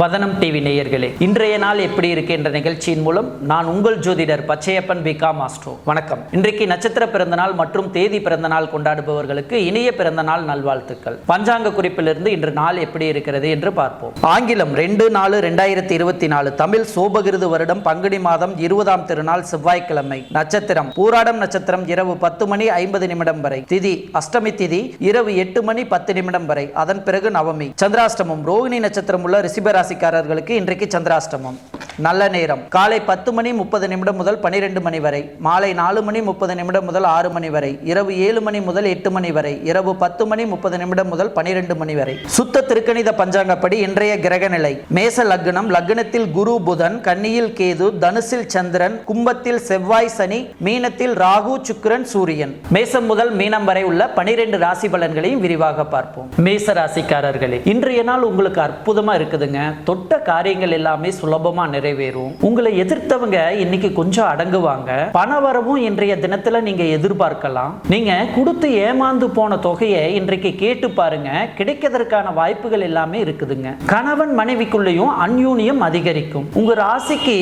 வதனம் டிவி நேயர்களே இன்றைய நாள் எப்படி இருக்கு என்ற நிகழ்ச்சியின் மூலம் நான் உங்கள் ஜோதிடர் பச்சையப்பன் பிகா மாஸ்ட்ரோ. வணக்கம். இன்றைக்கு நட்சத்திர பிறந்தநாள் மற்றும் தேதி பிறந்த நாள் கொண்டாடுபவர்களுக்கு இனிய பிறந்த நாள் நல்வாழ்த்துக்கள். பஞ்சாங்க குறிப்பிலிருந்து இன்று நாள் எப்படி இருக்கிறது என்று பார்ப்போம். ஆங்கிலம் ரெண்டு நாலு ரெண்டாயிரத்தி இருபத்தி நாலு தமிழ் சோபகிருது வருடம் பங்குனி மாதம் இருபதாம் திருநாள் செவ்வாய்க்கிழமை. நட்சத்திரம் பூராடம் நட்சத்திரம் இரவு பத்து மணி ஐம்பது நிமிடம் வரை. திதி அஷ்டமி திதி இரவு எட்டு மணி பத்து நிமிடம் வரை. அதன் பிறகு நவமி. சந்திராஷ்டமம் ரோகிணி நட்சத்திரம் உள்ள ராசிக்காரர்களுக்கு இன்றைக்கு சந்திராஷ்டமம். நல்ல நேரம். காலை பத்து மணி முப்பது நிமிடம் முதல் பனிரெண்டு மணி வரை. மாலை நாலு மணி முப்பது நிமிடம் முதல் ஆறு மணி வரை. இரவு ஏழு மணி முதல் எட்டு மணி வரை. இரவு பத்து மணி முப்பது நிமிடம் முதல் பனிரெண்டு மணி வரை. சுத்த திருக்கணித பஞ்சாங்கப்படி இன்றைய கிரக நிலை மேச லக்னம் லக்னத்தில் குரு புதன் கன்னியில் கேது தனுசில் சந்திரன் கும்பத்தில் செவ்வாய் சனி மீனத்தில் ராகு சுக்கிரன் சூரியன். மேசம் முதல் மீனம் வரை உள்ள பனிரெண்டு ராசி பலன்களையும் விரிவாக பார்ப்போம். மேச ராசிக்காரர்களே இன்றைய நாள் உங்களுக்கு அற்புதமா இருக்குதுங்க. தொட்ட காரியங்கள் எல்லாமே சுலபமா நிறைவேறும். உங்களை எதிர்த்தவங்க இன்னைக்கு கொஞ்சம் அடங்குவாங்க. பண வரவும் இன்றைய தினத்துல நீங்க எதிர்பார்க்கலாம். நீங்க கொடுத்து ஏமாந்து போன தொகையை இன்றைக்கு கேட்டு பாருங்க. கிடைக்கிறதுக்கான வாய்ப்புகள் எல்லாமே இருக்குதுங்க. கணவன் மனைவிக்குள்ளேயும் அன்யூனியம் அதிகரிக்கும். உங்க ராசிக்கு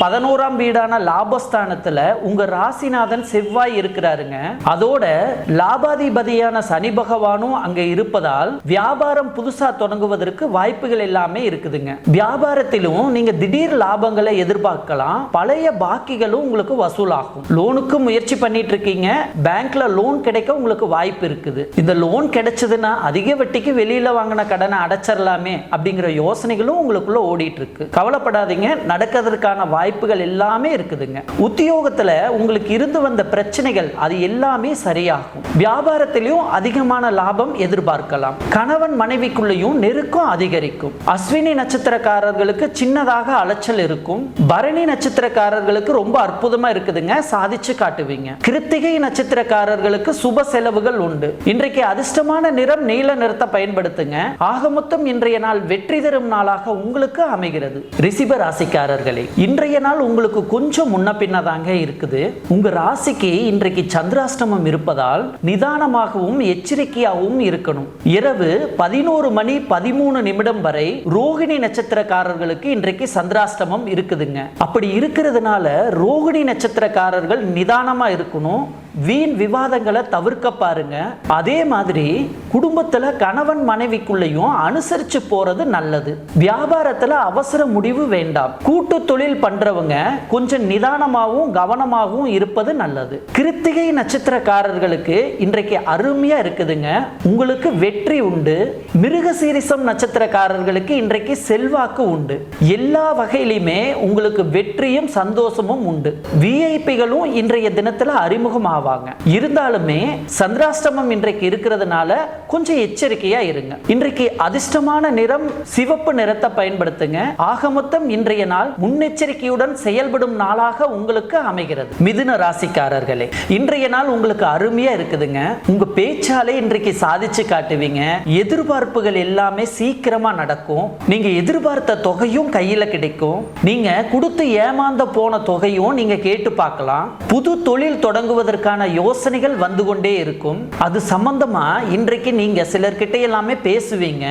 பதினோராம் வீடான லாபஸ்தானத்துல உங்க ராசிநாதன் செவ்வாய் இருக்கிறாருங்க. அதோட லாபாதிபதியான சனி பகவானும் அங்க இருப்பதால் வியாபாரம் புதுசா தொடங்குவதற்கு வாய்ப்புகள் எல்லாமே இருக்குதுங்க. வியாபாரத்திலும் நீங்க திடீர் லாபங்களை எதிர்பார்க்கலாம். பழைய பாக்கிகளும் உங்களுக்கு வசூலாகும். லோனுக்கு முயற்சி பண்ணிட்டு இருக்கீங்க பேங்க்ல லோன் கிடைக்க உங்களுக்கு வாய்ப்பு இருக்குது. இந்த லோன் கிடைச்சதுன்னா அதிக வட்டிக்கு வெளியில வாங்கின கடனை அடைச்சிடலாமே அப்படிங்கிற யோசனைகளும் உங்களுக்குள்ள ஓடிட்டு இருக்கு கவலைப்படாதீங்க. நடக்கிறதுக்கான வாய்ப்புகள் எல்லாமே இருக்குதுங்க. உத்தியோகத்துல உங்களுக்கு இருந்து வந்த பிரச்சனைகள் அது எல்லாமே சரியாகும். வியாபாரத்திலையும் அதிகமான லாபம் எதிர்பார்க்கலாம். கணவன் மனைவிக்குள்ளேயும் நெருக்கம் அதிகரிக்கும். அஸ்வினி நட்சத்திரக்காரர்களுக்கு சின்னதாக அலைச்சல் இருக்கும். பரணி நட்சத்திரக்காரர்களுக்கு ரொம்ப அற்புதமா இருக்குதுங்க. சாதிச்சு காட்டுவீங்க. கிருத்திகை நட்சத்திரக்காரர்களுக்கு சுப செலவுகள் உண்டு. இன்றைக்கு அதிர்ஷ்டமான நிறம் நீல நிறத்தை பயன்படுத்துங்க. ஆக மொத்தம் இன்றைய நாள் வெற்றி தரும் நாளாக உங்களுக்கு அமைகிறது. ரிசிப ராசிக்காரர்களே இன்றைய நாள் உங்களுக்கு கொஞ்சம் முன்ன பின்னதாங்க இருக்குது. உங்க ராசிக்கு இன்றைக்கு சந்திராஷ்டமம் இருப்பதால் நிதானமாகவும் எச்சரிக்கையாகவும் இருக்கணும். இரவு பதினோரு மணி பதிமூணு நிமிடம் வரை ரோகிணி நட்சத்திரக்காரர்களுக்கு இன்றைக்கு சந்திராஷ்டமம் இருக்குதுங்க. அப்படி இருக்கிறதுனால ரோகிணி நட்சத்திரக்காரர்கள் நிதானமாக இருக்கணும். வீண் விவாதங்களை தவிர்க்க பாருங்க. அதே மாதிரி குடும்பத்துல கணவன் மனைவிக்குள்ளேயும் அனுசரிச்சு போறது நல்லது. வியாபாரத்துல அவசர முடிவு வேண்டாம். கூட்டு தொழில் பண்றவங்க கொஞ்சம் நிதானமாகவும் கவனமாகவும் இருப்பது நல்லது. கிருத்திகை நட்சத்திரக்காரர்களுக்கு இன்றைக்கு அருமையா இருக்குதுங்க. உங்களுக்கு வெற்றி உண்டு. மிருகசீரிசம் நட்சத்திரக்காரர்களுக்கு இன்றைக்கு செல்வாக்கு உண்டு. எல்லா வகையிலுமே உங்களுக்கு வெற்றியும் சந்தோஷமும் உண்டு. விஐபிகளும் இன்றைய தினத்துல அறிமுகம் ஆவாங்க இருந்தாலுமே சந்திராஷ்டமம் இன்றைக்கு இருக்கிறதுனால கொஞ்சம் எச்சரிக்கையா இருங்க. இன்றைக்கு அதிர்ஷ்டமான நிறம் சிவப்பு நிறத்தை பயன்படுத்துங்க. ஆக மொத்தம் இன்றைய நாள் முன்னெச்சரிக்கையுடன் செயல்படும் நாளாக உங்களுக்கு அமைகிறது. மிதுன ராசிக்காரர்களே இன்றைய நாள் உங்களுக்கு அருமையா இருக்குதுங்க. உங்க பேச்சாலே இன்றைக்கு சாதிச்சு காட்டுவீங்க. எதிர்பார்ப்புகள் எல்லாமே சீக்கிரமா நடக்கும். நீங்க எதிர்பார்த்த தொகையும் கையில கிடைக்கும். நீங்க கொடுத்து ஏமாந்த போன தொகையும் நீங்க கேட்டு பார்க்கலாம். புது தொழில் தொடங்குவதற்கான யோசனைகள் வந்து கொண்டே இருக்கும். அது சம்பந்தமா இன்றைக்கு நீங்க சிலர்கிட்ட எல்லாமே பேசுவீங்க.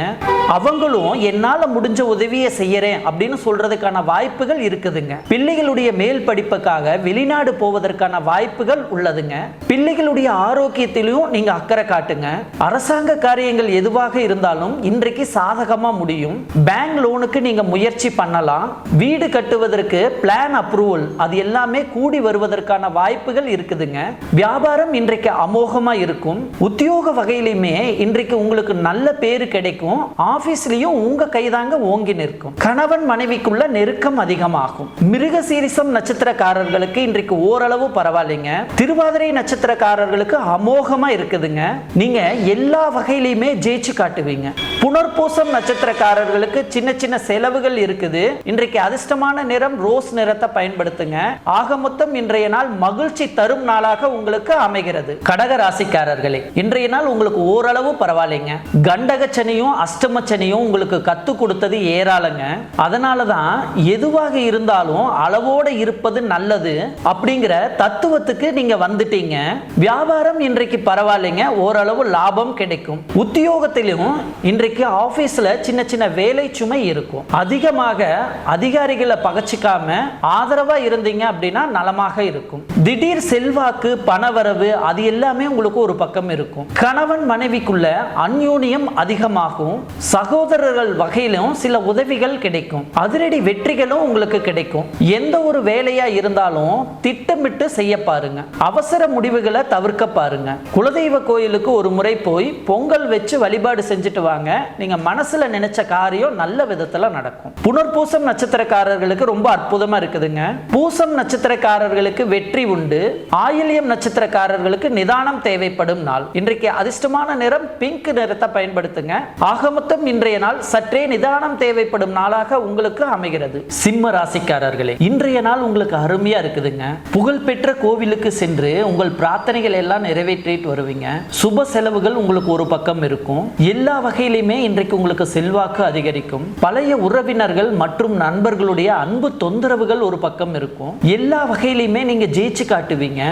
அவங்களும் என்னால முடிஞ்ச உதவியை செய்யறேன் அப்படின்னு சொல்றதுக்கான வாய்ப்புகள் இருக்குதுங்க. பிள்ளைகளுடைய மேல் படிப்புக்காக வெளிநாடு போவதற்கான வாய்ப்புகள் உள்ளதுங்க. பிள்ளைகளுடைய ஆரோக்கியத்திலையும் நீங்க அக்கறை காட்டுங்க. அரசாங்க காரியங்கள் எதுவாக இருந்தாலும் இன்றைக்கு சாதகமா முடியும். பேங்க் லோனுக்கு நீங்க முயற்சி பண்ணலாம். வீடு கட்டுவதற்கு பிளான் அப்ரூவல் அது எல்லாமே கூடி வருவதற்கான வாய்ப்புகள் இருக்குதுங்க. வியாபாரம் இன்றைக்கு அமோகமா இருக்கும். உத்தியோக வகையிலுமே இன்றைக்கு உங்களுக்கு நல்ல பேரு கிடைக்கும். ஆபீஸ்லயும் உங்க கைதாங்க ஓங்கி நிற்கும். கணவன் மனைவிக்குள்ள நெருக்கம் அதிகமாகும். மிருக சீரிசம் நட்சத்திரக்காரர்களுக்கு இன்றைக்கு ஓரளவு பரவாயில்லைங்க. திருவாதிரை நட்சத்திரக்காரர்களுக்கு அமோகமா இருக்குதுங்க. நீங்க எல்லா வகையிலையுமே ஜெயிச்சு காட்டுவீங்க. புனர்பூசம் நட்சத்திரக்காரர்களுக்கு சின்ன சின்ன செலவுகள் இருக்குது. இன்றைக்கு அதிர்ஷ்டமான நிறம் ரோஸ் நிறத்தை பயன்படுத்துங்க. ஆக மொத்தம் இன்றைய நாள் மகிழ்ச்சி தரும் நாளாக உங்களுக்கு அமைகிறது. கடக ராசிக்காரர்களே இன்றைய நாள் உங்களுக்கு ஓரளவு பரவாயில்லைங்க. கண்டக சனியும் அஷ்டம சனியும் உங்களுக்கு கத்து கொடுத்தது ஏராளங்க. அதனால தான் எதுவாக இருந்தாலும் அளவோட இருப்பது நல்லது அப்படிங்கிற தத்துவத்துக்கு நீங்க வந்துட்டீங்க. வியாபாரம் இன்றைக்கு பரவாயில்லைங்க ஓரளவு லாபம் கிடைக்கும். உத்தியோகத்திலும் இன்றைக்கு ஆபீஸ்ல சின்ன சின்ன வேலை சுமை இருக்கும். அதிகமாக அதிகாரிகளை பகச்சிக்காம ஆதரவா இருந்தீங்க அப்படின்னா நலமாக இருக்கும். திடீர் செல்வாக்கு பணவரவு அது எல்லாமே உங்களுக்கு ஒரு பக்கம் இருக்கும். கணவன் மனைவிக்குள்ள அந்யோன்யம் அதிகமாகும். சகோதரர்கள் வகையிலும் சில உதவிகள் கிடைக்கும். அதிரடி வெற்றிகளும் உங்களுக்கு கிடைக்கும். எந்த ஒரு வேலையா இருந்தாலும் திட்டமிட்டு செய்ய பாருங்க. அவசர முடிவுகளை தவிர்க்க பாருங்க. குலதெய்வ கோயிலுக்கு ஒரு முறை போய் பொங்கல் வச்சு வழிபாடு செஞ்சுட்டு வாங்க. நீங்க மனசுல நினைச்ச காரியம் நல்ல விதத்துல நடக்கும். புனர்பூசம் நட்சத்திரக்காரர்களுக்கு ரொம்ப அற்புதமா இருக்குதுங்க. பூசம் நட்சத்திரக்காரர்களுக்கு வெற்றி உண்டு. ஆயில்யம் நட்சத்திரக்காரர்களுக்கு நிதானம் தேவைப்படும் நாள். இன்றைக்கு அதிர்ஷ்டமான நிறம் பிங்க் நிறத்தை பயன்படுத்துங்க. ஆக மொத்தம் இன்றைய நாள் சற்றே நிதானம் தேவைப்படும் நாளாக உங்களுக்கு அமைகிறது. சிம்ம ராசிக்காரர்களே இன்றைய நாள் உங்களுக்கு அருமையா இருக்குதுங்க. புகழ்பெற்ற கோவிலுக்கு சென்று உங்கள் பிரார்த்தனைகள் எல்லாம் நிறைவேற்றிட்டு வருவீங்க. சுப செலவுகள் உங்களுக்கு ஒரு பக்கம் இருக்கும். எல்லா வகையிலுமே இன்றைக்கு உங்களுக்கு செல்வாக்கு அதிகரிக்கும். பழைய உறவினர்கள் மற்றும் நண்பர்களுடைய அன்பு தொந்தரவுகள் ஒரு பக்கம் இருக்கும். எல்லா வகையிலுமே நீங்க ஜெயிச்சு காட்டுவீங்க.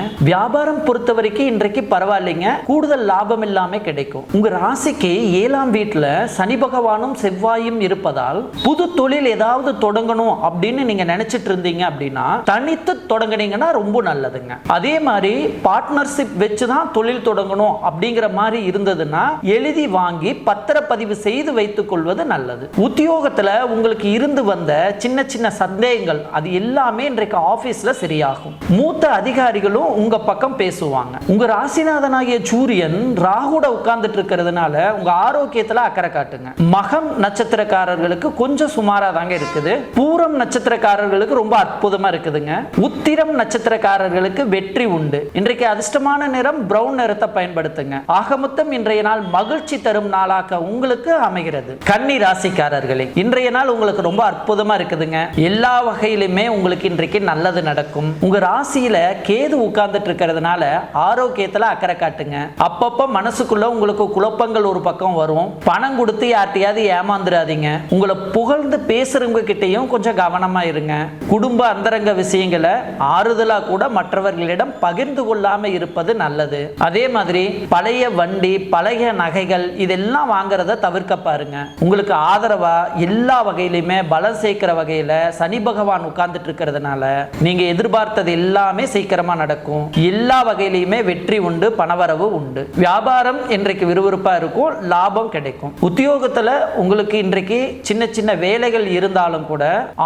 வியாபாரம் பொறுத்த வரைக்கும் இன்றைக்கு பரவாயில்லைங்க. கூடுதல் லாபம் இல்லாம கிடைக்கும். உங்க ராசிக்கு ஏழாம் வீட்டுல சனி பகவானும் செவ்வாயும் இருப்பதால் புது தொழில் ஏதாவது தொடங்கணும் அப்படின்னு நீங்க நினைச்சிட்டு இருந்தீங்க அப்படின்னா தனித்து தொடங்குனீங்கன்னா ரொம்ப நல்லதுங்க. அதே மாதிரி பார்ட்னர்ஷிப் வச்சு தான் தொழில் தொடங்கணும் அப்படிங்கிற மாதிரி இருந்ததுன்னா எழுதி வாங்கி பத்திரப்பதிவு செய்து வைத்துக் கொள்வது நல்லது. உத்தியோகத்துல உங்களுக்கு இருந்து வந்த சின்ன சின்ன சந்தேகங்கள் அது எல்லாமே இன்றைக்கு ஆபீஸ்ல சரியாகும். மூத்த அதிகாரிகளும் உங்க பக்கம் பேசுவாங்க. உங்க ராசிநாதனாகிய சூரியன் ராகுட உட்கார்ந்துட்டு இருக்கிறதுனால உங்க ஆரோக்கியத்துல அக்கறை காட்டுங்க. மகம் நட்சத்திரக்காரர்களுக்கு கொஞ்சம் சுமாரா தாங்க இருக்குது. பூரம் நட்சத்திரக்காரர்களுக்கு ரொம்ப அற்புதமா இருக்குதுங்க. உத்திரம் நட்சத்திரக்காரர்களுக்கு வெற்றி உண்டு. இன்றைக்கு அதிர்ஷ்டமான நிறம் பிரவுன் நிறத்தை பயன்படுத்துங்க. ஆக மொத்தம் இன்றைய நாள் மகிழ்ச்சி தரும் நாளாக உங்களுக்கு அமைகிறது. கன்னி ராசிக்காரர்களே இன்றைய நாள் உங்களுக்கு ரொம்ப அற்புதமா இருக்குதுங்க. எல்லா வகையிலுமே உங்களுக்கு இன்றைக்கு நல்லது நடக்கும். உங்க ராசியில கேது உட்கார்ந்துட்டு இருக்கிறதுனால ஆரோக்கியத்துல அக்கறை காட்டுங்க. அப்பப்ப மனசுக்குள்ள உங்களுக்கு குழப்பங்கள் ஒரு பக்கம் வரும். பணம் கொடுத்து யார்ட்டையாவது ஏமாந்துடாதீங்க உங்களை புகழ்ந்து பேசுறவங்க கிட்டயும் கொஞ்சம் கவனமா இருங்க. குடும்ப அந்தரங்க விஷயங்களை ஆறுதலா கூட மற்றவர்களிடம் பகிர்ந்து கொள்ளாம இருப்பது நல்லது. அதே மாதிரி பழைய வண்டி பழைய நகைகள் இதெல்லாம் வாங்குறத தவிர்க்க பாருங்க. உங்களுக்கு ஆதரவா எல்லா வகையிலுமே பலம் சேர்க்கிற வகையில சனி பகவான் உட்கார்ந்துட்டு இருக்கிறதுனால நீங்க எதிர்பார்த்தது எல்லாமே சீக்கிரமா நடக்கும். எல்லா எல்லா வகையிலையுமே வெற்றி உண்டு பணவரவு உண்டு. வியாபாரம் இன்றைக்கு விறுவிறுப்பா இருக்கும் லாபம் கிடைக்கும். உத்தியோகத்துல உங்களுக்கு இன்றைக்கு சின்ன சின்ன வேலைகள் இருந்தாலும் கூட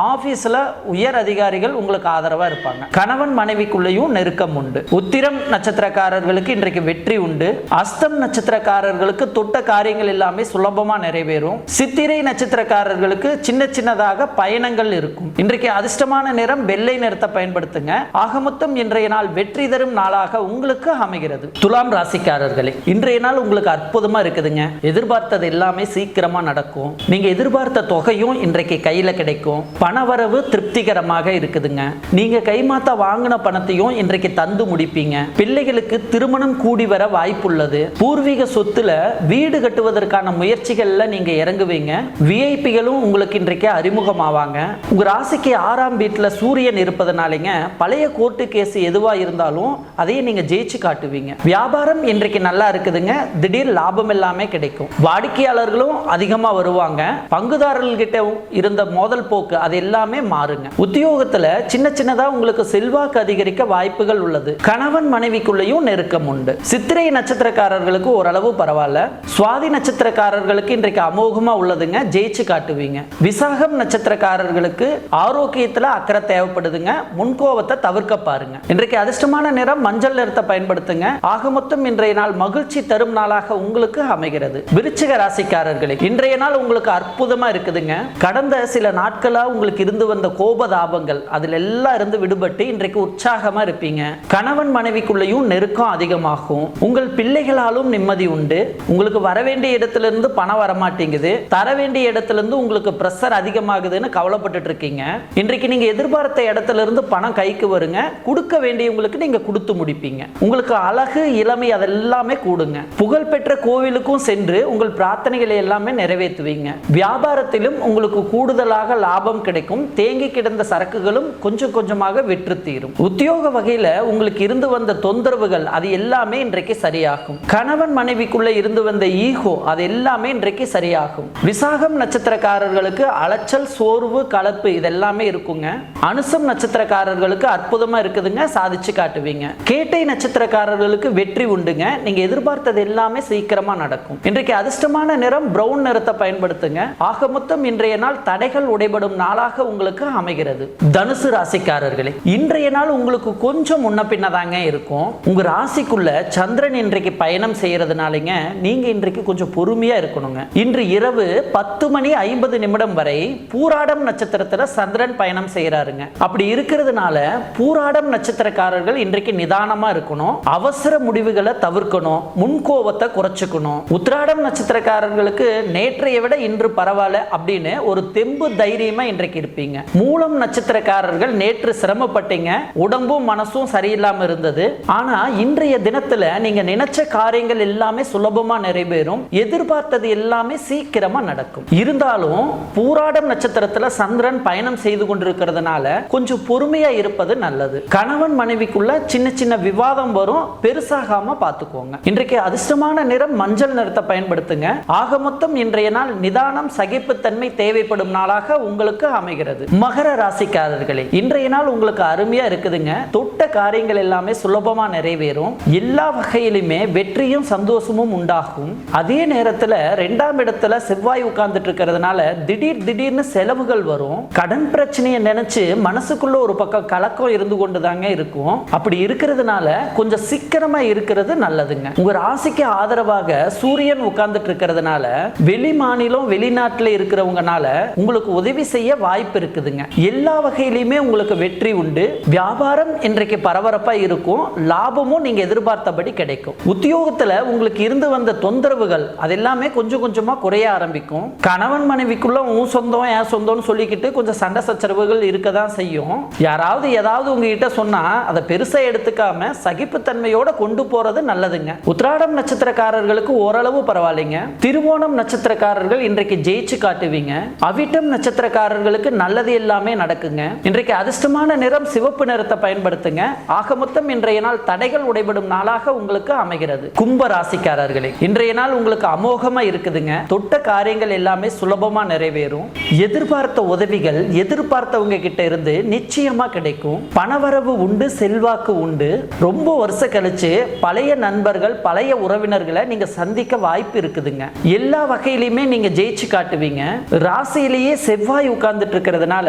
ஆபீஸ்ல உயர் அதிகாரிகள் உங்களுக்கு ஆதரவா இருப்பாங்க. கணவன் மனைவிக்குள்ளேயும் நெருக்கம் உண்டு. உத்திரம் நட்சத்திரக்காரர்களுக்கு இன்றைக்கு வெற்றி உண்டு. அஸ்தம் நட்சத்திரக்காரர்களுக்கு தொட்ட காரியங்கள் எல்லாமே சுலபமா நிறைவேறும். சித்திரை நட்சத்திரக்காரர்களுக்கு சின்ன சின்னதாக பயணங்கள் இருக்கும். இன்றைக்கு அதிர்ஷ்டமான நிறம் வெள்ளை நிறத்தை பயன்படுத்துங்க. ஆக மொத்தம் இன்றைய நாள் வெற்றி தரும் நாளாக உங்களுக்கு அமைகிறது. துலாம் ராசிக்காரர்களே இன்றைய நாள் உங்களுக்கு அற்புதமா இருக்குதுங்க. எதிர்பார்த்தது எல்லாமே சீக்கிரமா நடக்கும். நீங்க எதிர்பார்த்த தொகையும் இன்றைக்கு கையில கிடைக்கும். பணவரவு திருப்திகரமாக இருக்குதுங்க. நீங்க கைமாத்தா வாங்கின பணத்தையும் இன்றைக்கு தந்து முடிப்பீங்க. பிள்ளைகளுக்கு திருமணம் கூடி வர வாய்ப்புள்ளது. பூர்வீக சொத்துல வீடு கட்டுவதற்கான முயற்சிகள்ல நீங்க இறங்குவீங்க. விஐபிகளும் உங்களுக்கு இன்றைக்கு அறிமுகமாவாங்க. உங்க ராசிக்கு ஆறாம் வீட்டுல சூரியன் இருப்பதனாலேங்க பழைய கோர்ட்டு கேஸ் எதுவா இருந்தாலும் அதையே நீங்க ஜெயிச்சு காட்டுவீங்க. வியாபாரம் இன்றைக்கு நல்லா இருக்குதுங்க. திடீர் லாபம் எல்லாமே கிடைக்கும். வாடிக்கையாளர்களும் அதிகமா வருவாங்க. பங்குதாரர்கள்கிட்ட இருந்த மோதல் போக்கு அது எல்லாமே மாறுங்க. உத்தியோகத்துல சின்ன சின்னதா உங்களுக்கு செல்வாக்கு அதிகரிக்க வாய்ப்புகள் உள்ளது. கணவன் மனைவிக்குள்ளேயும் நெருக்கம் உண்டு. சித்திரை நட்சத்திரக்காரர்களுக்கு ஓரளவு பரவாயில்ல. சுவாதி நட்சத்திரக்காரர்களுக்கு இன்றைக்கு அமோகமா உள்ளதுங்க. ஜெயிச்சு காட்டுவீங்க. விசாகம் நட்சத்திரக்காரர்களுக்கு ஆரோக்கியத்துல அக்கறை தேவைப்படுதுங்க. முன்கோபத்தை தவிர்க்க பாருங்க. இன்றைக்கு அதிர்ஷ்டமான நிறம் மஞ்சள் நிறத்தை பயன்படுத்துங்க. ஆக மொத்தம் இன்றைய நாள் மகிழ்ச்சி தரும் நாளாக உங்களுக்கு அமைகிறது. விருச்சிக ராசிக்காரர்களே இன்றைய நாள் உங்களுக்கு அற்புதமா இருக்குதுங்க. கடந்த சில நாட்களா உங்களுக்கு இருந்து வந்த கோபதாபங்கள் அதுல எல்லாம் இருந்து விடுபட்டு இன்றைக்கு உற்சாகமா இருப்பீங்க. கணவன் மனைவிக்குள்ளேயும் நெருக்கம் அதிகமாகும். உங்கள் பிள்ளைகளாலும் நிம்மதி உண்டு. உங்களுக்கு வர வேண்டிய இடத்துல இருந்து பணம் வர மாட்டேங்குது தர வேண்டிய இடத்துல இருந்து உங்களுக்கு பிரஷர் அதிகமாகுதுன்னு கவலைப்பட்டுட்டு இருக்கீங்க. இன்றைக்கு நீங்க எதிர்பார்த்த இடத்துல இருந்து பணம் கைக்கு வருங்க. கொடுக்க வேண்டியவங்களுக்கு நீங்க கொடுத்து முடிப்பீங்க. உங்களுக்கு அழகு இளமை அதெல்லாமே கூடுங்க. புகழ்பெற்ற கோவிலுக்கும் சென்று உங்கள் பிரார்த்தனைகளை எல்லாமே நிறைவேற்றுவீங்க. வியாபாரத்திலும் உங்களுக்கு கூடுதலாக லாபம் கிடைக்கும். தேங்கி கிடந்த சரக்குகளும் கொஞ்சம் கொஞ்சமாக விற்று தீரும். உத்தியோக வகையில உங்களுக்கு இருந்து வந்த தொந்தரவுகள் அது எல்லாமே இன்றைக்கு சரியாகும். கணவன் மனைவிக்குள்ள இருந்து வந்த ஈகோ அது எல்லாமே இன்றைக்கு சரியாகும். விசாகம் நட்சத்திரக்காரர்களுக்கு அலைச்சல் சோர்வு கலப்பு இதெல்லாமே இருக்குங்க. அனுசம் நட்சத்திரக்காரர்களுக்கு அற்புதமா இருக்குதுங்க. சாதிச்சு காட்டுவீங்க. கேட்டை நட்சத்திரக்காரர்களுக்கு வெற்றி உண்டுங்க. நீங்க எதிர்பார்த்தது எல்லாமே சீக்கிரமா நடக்கும். இன்றைக்கு அதிர்ஷ்டமான நிறம் பிரவுன் நிறத்தை பயன்படுத்துங்க. ஆக மொத்தம் இன்றைய நாள் தடைகள் உடைபடும் நாளாக உங்களுக்கு அமைகிறது. தனுசு ராசிக்காரர்களே இன்றைய நாள் உங்களுக்கு கொஞ்சம் முன்ன பின்னதாங்க இருக்கும். உங்க ராசிக்குள்ள சந்திரன் இன்றைக்கு பயணம் செய்யறதுனாலங்க நீங்க இன்றைக்கு கொஞ்சம் பொறுமையா இருக்கணுங்க. இன்று இரவு பத்து மணி ஐம்பது நிமிடம் வரை பூராடம் நட்சத்திரத்துல சந்திரன் பயணம் செய்யறாருங்க. அப்படி இருக்கிறதுனால பூராடம் நட்சத்திரக்காரர்கள் இன்றைக்கு நிதானமா இருக்கணும் அவசர முடிவுகளை தவிர்க்கணும் முன்கோபத்தை குறைச்சுக்கணும். உத்திராடம் நட்சத்திரக்காரர்களுக்கு நேற்றைய விட இன்று பரவாயில்ல அப்படின்னு ஒரு தெம்பு தைரியமா இன்றைக்கு இருப்பீங்க. மூலம் நட்சத்திரக்காரர்கள் நேற்று சிரமப்பட்டீங்க உடம்பும் மனசும் சரியில்லாம இருந்தது. ஆனா இன்றைய தினத்துல நீங்க நினைச்ச காரியங்கள் எல்லாமே சுலபமா நிறைவேறும் எதிர்பார்த்தது எல்லாமே சீக்கிரமா நடக்கும். இருந்தாலும் பூராடம் நட்சத்திரத்துல சந்திரன் பயணம் செய்து கொண்டிருக்கிறதுனால கொஞ்சம் பொறுமையா இருப்பது நல்லது. கணவன் மனைவிக்குள்ள சின்ன சின்ன விவாதம் வரும். பெருசாகாம பார்த்துக்கோங்க. இன்றைக்கு அதிர்ஷ்டமான நிறம் மஞ்சள் நிறத்தை பயன்படுத்துங்க. ஆக மொத்தம் இன்றைய நாள் நிதானம் சகிப்புத்தன்மை தேவைப்படும் நாளாக உங்களுக்கு அமைகிறது. மகர ராசிக்காரர்களே இன்றைய நாள் உங்களுக்கு அருமையா இருக்குதுங்க. தொட்ட காரியங்கள் எல்லாமே சுலபமா நிறைவேறும். எல்லா வகையிலுமே வெற்றியும் சந்தோஷமும் உண்டாகும். அதே நேரத்துல ரெண்டாம் இடத்துல செவ்வாய் உட்கார்ந்துட்டு இருக்கிறதுனால திடீர் திடீர்னு செலவுகள் வரும். கடன் பிரச்சனையை நினைச்சு மனசுக்குள்ள ஒரு பக்கம் கலக்கம் இருந்து கொண்டுதாங்க இருக்கும். அப்படி இருக்கிறதுனால கொஞ்சம் சிக்கனமா இருக்கிறது நல்லதுங்க. உங்க ராசிக்கு ஆதரவாக சூரியன் உட்கார்ந்துட்டு இருக்கிறதுனால வெளி மாநிலம் வெளிநாட்டுல இருக்கிறவங்கனால உங்களுக்கு உதவி செய்ய வாய்ப்பு இருக்குதுங்க. எல்லா வகையிலுமே உங்களுக்கு வெற்றி உண்டு. வியாபாரம் இன்றைக்கு பரபரப்பா இருக்கும். லாபமும் நீங்க எதிர்பார்த்தபடி கிடைக்கும். உத்தியோகத்துல உங்களுக்கு இருந்து வந்த தொந்தரவுகள் அது எல்லாமே கொஞ்சம் கொஞ்சமா குறைய ஆரம்பிக்கும். கணவன் மனைவிக்குள்ள உன் சொந்தம் என் சொந்தம்னு சொல்லிக்கிட்டு கொஞ்சம் சண்டை சச்சரவுகள் இருக்க தான் செய்யும். யாராவது ஏதாவது உங்ககிட்ட சொன்னா அதை பெருசா எடுத்துக்காம சகிப்புத்தன்மையோட கொண்டு போறது நல்லதுங்க. உத்திராடம் நட்சத்திரக்காரர்களுக்கு ஓரளவு பரவாயில்லைங்க. திருவோணம் நட்சத்திரக்காரர்கள் இன்றைக்கு ஜெயிச்சு காட்டுவீங்க. அவிட்டம் நட்சத்திரக்காரர்களுக்கு நல்லது எல்லாமே நடக்குங்க. இன்றைக்கு அதிர்ஷ்டமான நிறம் சிவப்பு நிறத்தை பயன்படுத்துங்க. ஆக மொத்தம் இன்றைய நாள் தடைகள் உடைபடும் நாளாக உங்களுக்கு அமைகிறது. கும்ப ராசிக்காரர்களே இன்றைய நாள் உங்களுக்கு அமோகமா இருக்குதுங்க. தொட்ட காரியங்கள் எல்லாமே சுலபமா நிறைவேறும். எதிர்பார்த்த உதவிகள் எதிர்பார்த்தவங்க கிட்ட இருந்து நிச்சயமா கிடைக்கும். பணவரவு உண்டு செல்வாக்கு உண்டு. ரொம்ப வருஷம் கழிச்சு பழைய நண்பர்கள் பழைய உறவினர்களை நீங்க சந்திக்க வாய்ப்பு இருக்குதுங்க. எல்லா வகையிலுமே நீங்க ஜெயிச்சு காட்டுவீங்க. ராசியிலேயே செவ்வாய் உட்கார்ந்துட்டு இருக்கிறதுனால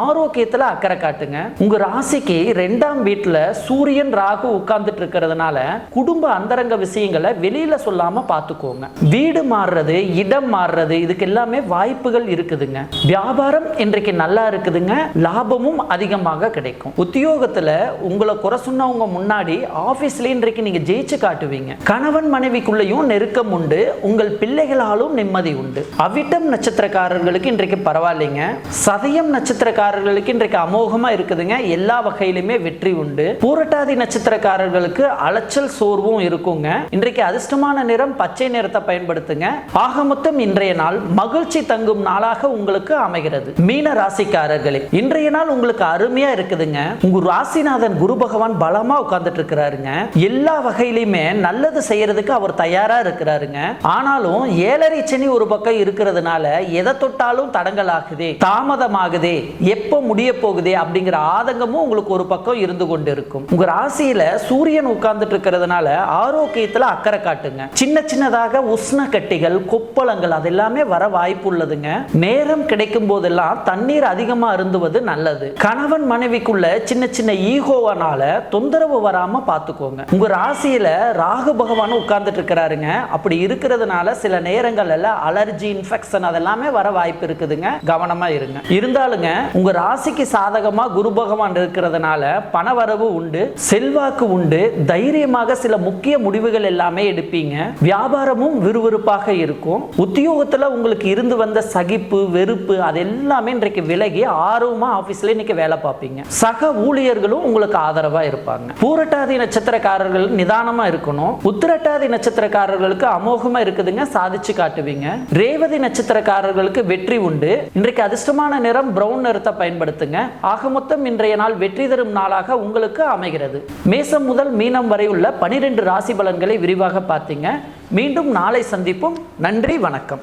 ஆரோக்கியத்துல அக்கறை காட்டுங்க. உங்க ராசிக்கு ரெண்டாம் வீட்டுல சூரியன் ராகு உட்கார்ந்துட்டு இருக்கிறதுனால குடும்ப அந்தரங்க விஷயங்களை வெளியில சொல்லாம பார்த்துக்கோங்க வீடு மாறுறது இடம் மாறுறது இதுக்கு எல்லாமே வாய்ப்புகள் இருக்குதுங்க. வியாபாரம் இன்றைக்கு நல்லா இருக்குதுங்க. லாபமும் அதிகமாக கிடைக்கும். உத்தியோகத்துல உங்களை குறை சொன்னவங்க முன்னாடி ஆபீஸ்ல இன்றைக்கு நீங்க ஜெயிச்சு காட்டுவீங்க. கணவன் மனைவிக்குள்ளேயும் நெருக்கம் உண்டு உங்கள் பிள்ளைகளாலும் நிம்மதி உண்டு. அவிட்டம் நட்சத்திரக்காரர்களுக்கு இன்றைக்கு பரவாயில்லைங்க. சதயம் நட்சத்திரக்காரர்களுக்கு இன்றைக்கு அமோகமா இருக்குதுங்க. எல்லா வகையிலுமே வெற்றி உண்டு. பூரட்டாதி நட்சத்திரக்காரர்களுக்கு அலைச்சல் சோர்வும் இருக்குங்க. இன்றைக்கு அதிர்ஷ்டமான நிறம் பச்சை நிறத்தை பயன்படுத்துங்க. ஆக மொத்தம் இன்றைய நாள் மகிழ்ச்சி தங்கும் நாளாக உங்களுக்கு அமைகிறது. மீன ராசிக்காரர்களே இன்றைய நாள் உங்களுக்கு அருமையா இருக்குதுங்க. உங்க ராசிநாதன் குரு பகவான் பல பலமா உட்கார்ந்துட்டு இருக்கிறாருங்க எல்லா வகையிலுமே நல்லது செய்யறதுக்கு அவர் தயாரா இருக்கிறாருங்க. ஆனாலும் ஏழரை சனி ஒரு பக்கம் இருக்கிறதுனால எதை தொட்டாலும் தடங்கள் ஆகுதே தாமதமாகுது எப்போ முடிய போகுதே அப்படிங்கிற ஆதங்கமும் உங்களுக்கு ஒரு பக்கம் இருந்து கொண்டு இருக்கும் உங்க ராசியில சூரியன் உட்கார்ந்துட்டு இருக்கிறதுனால ஆரோக்கியத்துல அக்கறை காட்டுங்க. சின்ன சின்னதாக உஷ்ண கட்டிகள் கொப்பளங்கள் அதெல்லாமே வர வாய்ப்பு உள்ளதுங்க. நேரம் கிடைக்கும் போதெல்லாம் தண்ணீர் அதிகமா அருந்துவது நல்லது. கணவன் மனைவிக்குள்ள சின்ன சின்ன ஈகோவனால தொந்தரவு வராமல் பார்த்துக்கோங்க உங்கள் ராசியில் ராகு பகவான் உட்கார்ந்துட்டு இருக்கிறாருங்க அப்படி இருக்கிறதுனால சில நேரங்கள்ல அலர்ஜி இன்ஃபெக்ஷன் அதெல்லாமே வர வாய்ப்பு இருக்குதுங்க. கவனமாக இருங்க. இருந்தாலுங்க உங்கள் ராசிக்கு சாதகமாக குரு பகவான் இருக்கிறதுனால பணவரவு உண்டு செல்வாக்கு உண்டு தைரியமாக சில முக்கிய முடிவுகள் எல்லாமே எடுப்பீங்க. வியாபாரமும் விறுவிறுப்பாக இருக்கும். உத்தியோகத்தில் உங்களுக்கு இருந்து வந்த சகிப்பு வெறுப்பு அது எல்லாமே இன்றைக்கு விலகி ஆர்வமாக ஆபீஸ்ல இன்னைக்கு வேலை பார்ப்பீங்க. சக ஊழியர்களும் உங்களுக்கு ஆதரவாக இருப்பாங்க. இருப்பாங்க பூரட்டாதி நட்சத்திரக்காரர்கள் நிதானமா இருக்கணும். உத்திரட்டாதி நட்சத்திரக்காரர்களுக்கு அமோகமா இருக்குதுங்க சாதிச்சு காட்டுவீங்க. ரேவதி நட்சத்திரக்காரர்களுக்கு வெற்றி உண்டு. இன்றைக்கு அதிர்ஷ்டமான நிறம் பிரவுன் நிறத்தை பயன்படுத்துங்க. ஆக மொத்தம் இன்றைய நாள் வெற்றி தரும் நாளாக உங்களுக்கு அமைகிறது. மேசம் முதல் மீனம் வரை உள்ள பனிரெண்டு ராசி பலன்களை விரிவாக பார்த்தீங்க. மீண்டும் நாளை சந்திப்போம். நன்றி வணக்கம்.